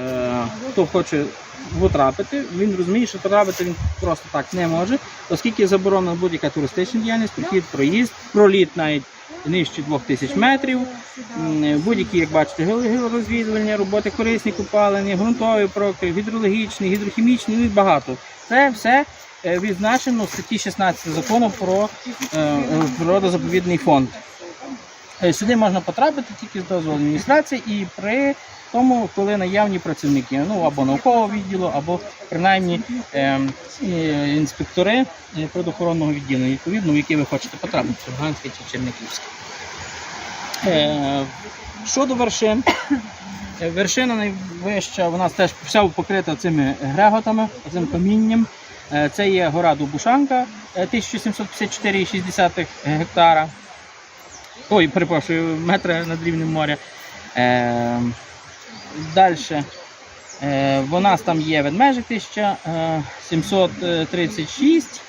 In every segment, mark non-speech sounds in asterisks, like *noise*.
Е, Хто хоче потрапити, він розуміє, що потрапити він просто так не може, оскільки заборонена будь-яка туристична діяльність, прохід, проїзд, проліт навіть нижче 2000 метрів, будь-які, як бачите, геологорозвідування, роботи корисні купалені, ґрунтові проки, гідрологічні, гідрохімічні, ну і багато. Це все е, відзначено в статті 16 закону про е, природозаповідний фонд. Е, Сюди можна потрапити тільки з дозволу адміністрації і при тому, коли наявні працівники, ну або наукового відділу, або принаймні ем, е, інспектори е, природоохоронного відділу, відповідно, в які ви хочете потрапити, чи Луганське чи Чернігівське. Е, щодо вершин, е, вершина найвища, вона теж вся покрита цими греготами, цим камінням. Це є гора Дубушанка е, 1754,6 гектара. Ой, перепрошую, метри над рівнем моря. Е, Далі. Е, в нас там є ведмежик 1736.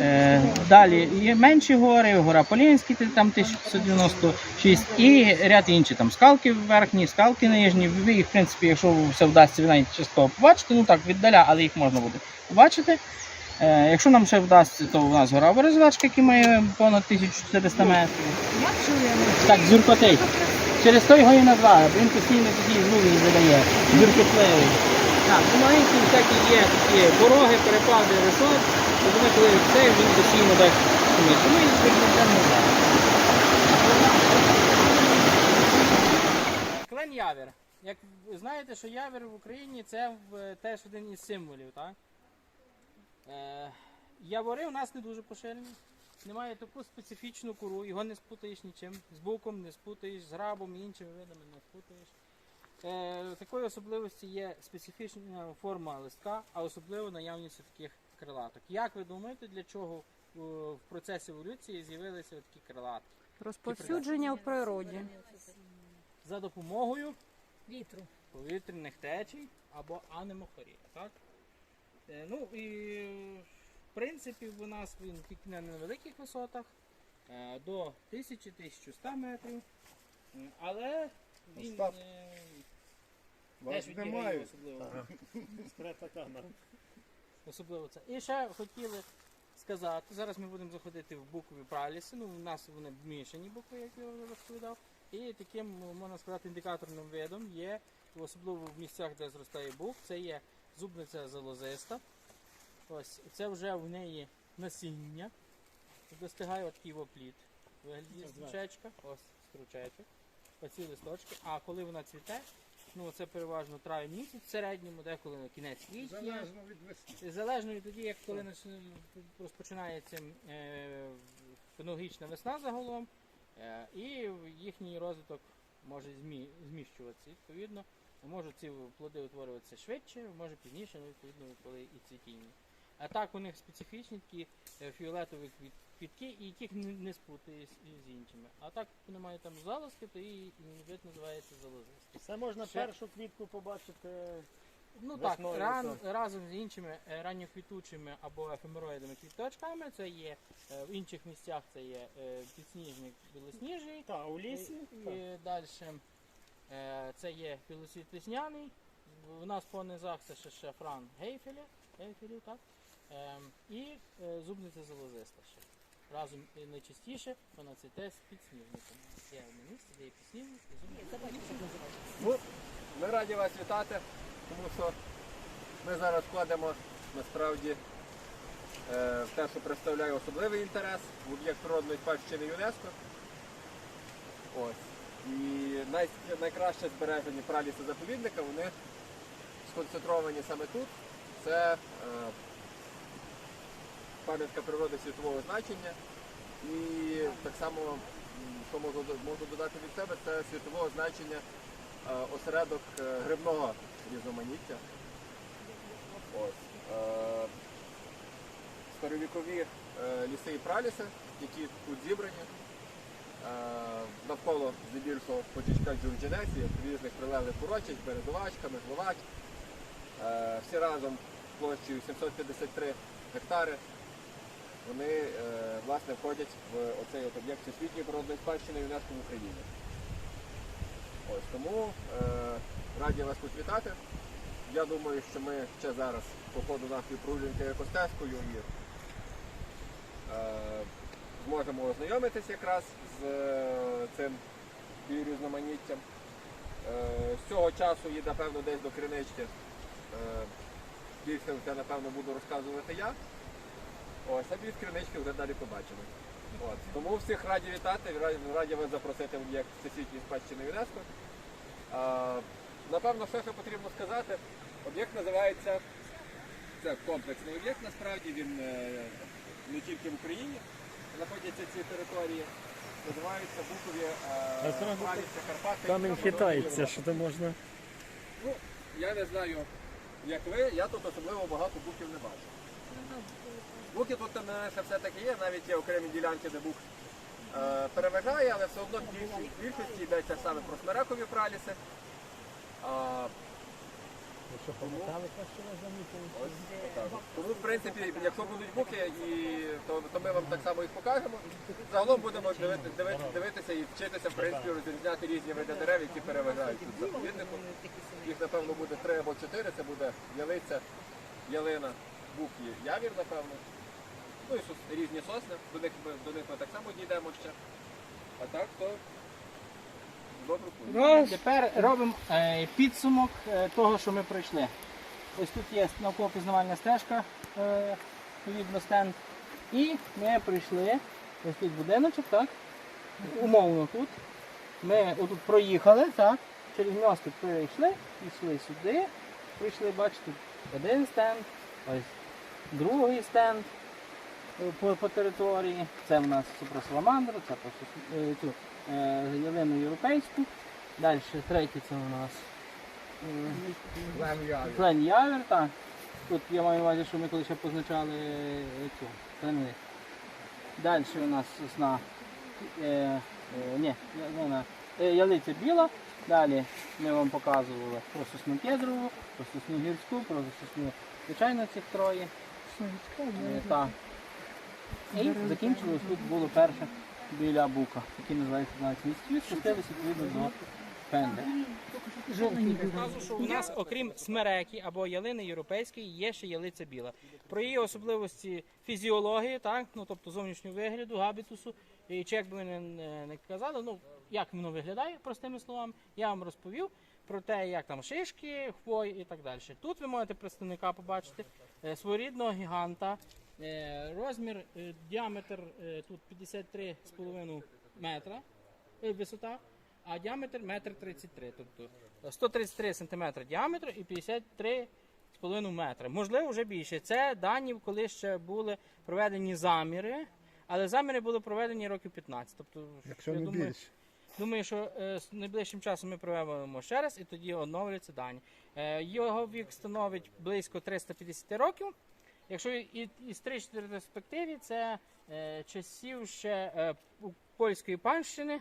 Е, далі є менші гори, гора Полінський, там 1596 і ряд інші там скалки верхні, скалки нижні. Ви їх, в принципі, якщо все вдасться, ви навіть частково побачите, ну так, віддаля, але їх можна буде побачити. Е, якщо нам ще вдасться, то у нас гора Березвачка, яка має понад 1400 метрів. Як чуємо? Так, зюркотить. Через то його і назвали, бо він постійно такі звуки видає. Зюркотливий. Так, ну маленькі всякі є такі дороги, перепади висот, то вони коли це він постійно так. Тому і зюркотливий назвали. Клен явір. Як знаєте, що явір в Україні це теж один із символів, так? Е, явори у нас не дуже поширені. Немає таку специфічну кору, його не спутаєш нічим. З буком не спутаєш, з грабом і іншими видами не спутаєш. Е, такою особливості є специфічна форма листка, а особливо наявність таких крилаток. Як ви думаєте, для чого е, в процесі еволюції з'явилися такі крилатки? Розповсюдження в природі. За допомогою Вітру. повітряних течій або анемохорів. Так? Е, ну і в принципі у нас він тільки на невеликих висотах е, до 1000-1100 метрів. Але він Остап, е, Вас теж відіграє немає. особливо. *laughs* Скрита камера. Особливо це. І ще хотіли сказати, зараз ми будемо заходити в букві праліси. Ну, у нас вони змішані букви, як я вже розповідав. І таким, можна сказати, індикаторним видом є, особливо в місцях, де зростає бук, це є зубниця залозиста. Ось, це вже в неї насіння. Достигає такий вопліт. Вигляді стручечка. Ось стручечок. Оці листочки. А коли вона цвіте, ну це переважно травень місяць в середньому, деколи на кінець квітня. Залежно від весни. Залежно від тоді, як коли розпочинається е, фенологічна весна загалом, е, і їхній розвиток може змі, зміщуватися. Відповідно, можуть ці плоди утворюватися швидше, може пізніше, ну, відповідно, коли і цвітіння. А так у них специфічні такі е, фіолетові квітки, і яких не, спутаєш з іншими. А так вони мають там залозки, то і вид називається залозистий. Це можна Ще- першу квітку побачити. Ну так, ран, разом з іншими е, ранньоквітучими або ефемероїдами квіточками, це є е, в інших місцях це є підсніжник білосніжний. Та, у лісі. І, і далі це є білосвіт весняний. У нас по низах це ще шафран гейфеля, гейфелів, так? Ем, і е, зубниця залозиста ще. Разом найчастіше вона цвіте з підсніжниками. Є одне місце, де є підсніжник і зубниця. Ну, ми раді вас вітати, тому що ми зараз вкладемо насправді е, в те, що представляє особливий інтерес в об'єкт природної спадщини ЮНЕСКО. Ось. І най, найкраще збережені праліси заповідника, вони сконцентровані саме тут. Це е, пам'ятка природи світового значення. І так само, що можу, можу додати від себе, це світового значення е, осередок е, грибного різноманіття. Ось. Старовікові ліси і праліси, які тут зібрані. Е, Навколо здебільшого потічка Джурджинесі, різних прилеглих урочищ, Березовачка, Межловач. Е, Всі разом площею 753 гектари. Вони е, власне входять в оцей об'єкт всесвітньої природної спадщини ЮНЕСКО в Україні. Ось. Тому е, раді вас тут вітати. Я думаю, що ми ще зараз по ходу нашої прогулянки екостежкою і зможемо ознайомитися якраз з е, цим біорізноманіттям. Е, з цього часу і напевно десь до кринички. Е, більше це напевно буду розказувати я. Ось, а від кринички вже далі побачимо. От. Тому всіх раді вітати, раді, вас запросити в об'єкт спадщини ЮНЕСКО. Напевно, все, що потрібно сказати, об'єкт називається це комплексний об'єкт, насправді він не тільки в Україні. Знаходяться ці території, називаються Букові е, Карпати. Там він хитається, що то можна. Ну, я не знаю, як ви, я тут особливо багато буків не бачу. Буки тут там ще все-таки є, навіть є окремі ділянки, де бук е, переважає, але все одно в більшості йдеться саме про смиракові праліси. А, Що помотали, що ви замітили? Тому, в принципі, якщо будуть буки, і, то, то ми вам так само їх покажемо. Загалом будемо дивити, дивити, дивитися і вчитися, в принципі, розрізняти різні види дерев, які переважають тут заповіднику. Їх, напевно, буде три або чотири. Це буде ялиця, ялина, бук і явір, напевно. Ну і різні сосни, до них, до них ми так само дійдемо ще. А так, то добре Ну, Тепер робимо е, підсумок е, того, що ми пройшли. Ось тут є науково-пізнавальна стежка, е, відповідно стенд. І ми прийшли, ось тут будиночок, так? Умовно тут. Ми отут проїхали, так? Через мостик перейшли, пішли сюди, прийшли, бачите, один стенд, ось другий стенд е, по, по території. Це в нас супросаламандра, це по е, цю ялину європейську. Далі третій це у нас е, клен явір. Так. Тут я маю на увазі, що ми коли ще позначали е, цю клени. Далі у нас сосна. Е, е, ні, ялина, е, ялиця біла. Далі ми вам показували про сосну кедрову, про сосну гірську, про сосну звичайно цих троє. Е, так. І закінчилось тут було перше біля бука, який називається 12 місяців, спустилися відповідно до пенди. Що у нас, окрім смереки або ялини європейської, є ще ялиця біла. Про її особливості фізіології, так, ну тобто зовнішнього вигляду, габітусу, і чи як би не, не казали, ну як воно виглядає, простими словами, я вам розповів про те, як там шишки, хвої і так далі. Тут ви можете представника побачити е, своєрідного гіганта. Е, розмір, е, діаметр е, тут 53,5 метра висота, а діаметр метр 33, тобто 133 см діаметр і 53,5 метра. Можливо, вже більше. Це дані, коли ще були проведені заміри, але заміри були проведені років 15. Тобто, Якщо я не думаю, більше. Думаю, що е, з найближчим часом ми проведемо ще раз і тоді оновляться дані. Е, його вік становить близько 350 років. Якщо і- історичній перспективі, це е, часів ще е, польської панщини,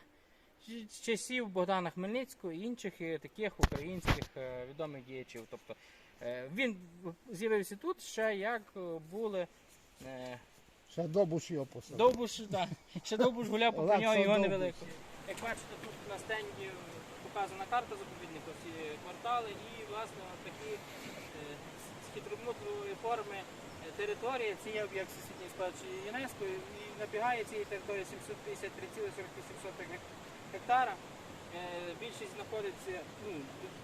часів Богдана Хмельницького і інших е, таких українських е, відомих діячів. Тобто е, він з'явився тут ще як були. Е, Ще добуш його посадив. Довбуш, да. Ще Довбуш гуляв по нього його Довбуш. невелико. Як бачите, тут на стенді показана карта заповідника, всі квартали і власне такі е, з хитромутлої форми е, території. Це є об'єкт всесвітньої спадщини ЮНЕСКО і набігає цієї території 753,48 гектара. Е, Більшість знаходиться, ну,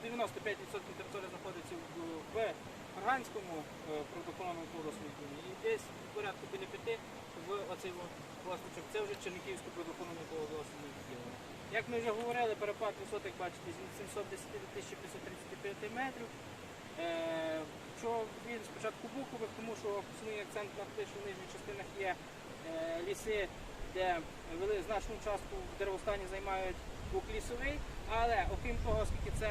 95% території знаходиться в, Арганському е, природоохоронному колосміті і десь порядку біля п'яти в оцей власничок. Це вже Чернігівське природоохоронне колосміті відділення. Як ми вже говорили, перепад висоток бачите з 710 до 1535 метрів. Що він спочатку букових, тому що основний акцент на те, в нижніх частинах є е, ліси, де значну частку в деревостані займають бук лісовий, але окрім того, оскільки це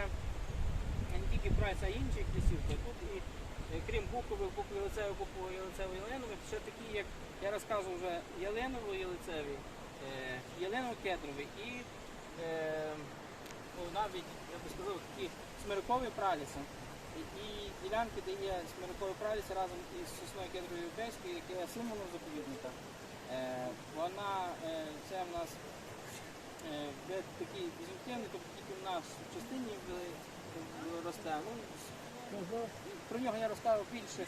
не тільки праця інших лісів, то тут і е, крім букових, букової лицевих, букової ялицевої ялинових, ще такі, як я розказував вже ялиново-ялицеві, е, ялиново-кедрові і ну, навіть, я би сказав, такі смирикові праліси. І, ділянки, де є смирикові праліси разом із сосною кедровою європейською, яка є символом заповідника. Е, вона, е, це в нас Е, такий дезінфективний, тобто тільки в нас в частині росте. Ну, про нього я розказував більше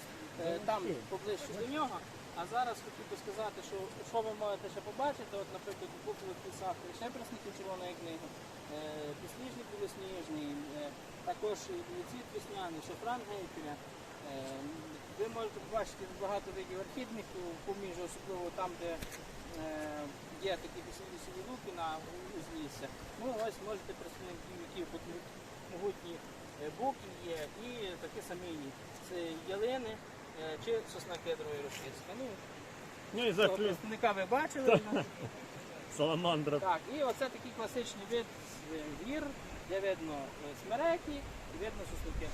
там поближче до нього. А зараз хотів би сказати, що, що ви можете ще побачити, от, наприклад, в букових лісах ще присніки червоної книги, е, підсніжник білосніжний, е, також цвіт весняний, шафран гейфеля. Е, ви можете побачити багато видів орхідних поміж, особливо там, де е, є такі лісові луки на узлісся. Ну ось можете представників, які могутні е, буки є, і такі самі це ялини чи сосна кедрової російська. Ну, Ну і за заклю... представника ви бачили. ну, саламандра. Так, і оце такий класичний вид з гір, де видно е, смереки і видно дуже,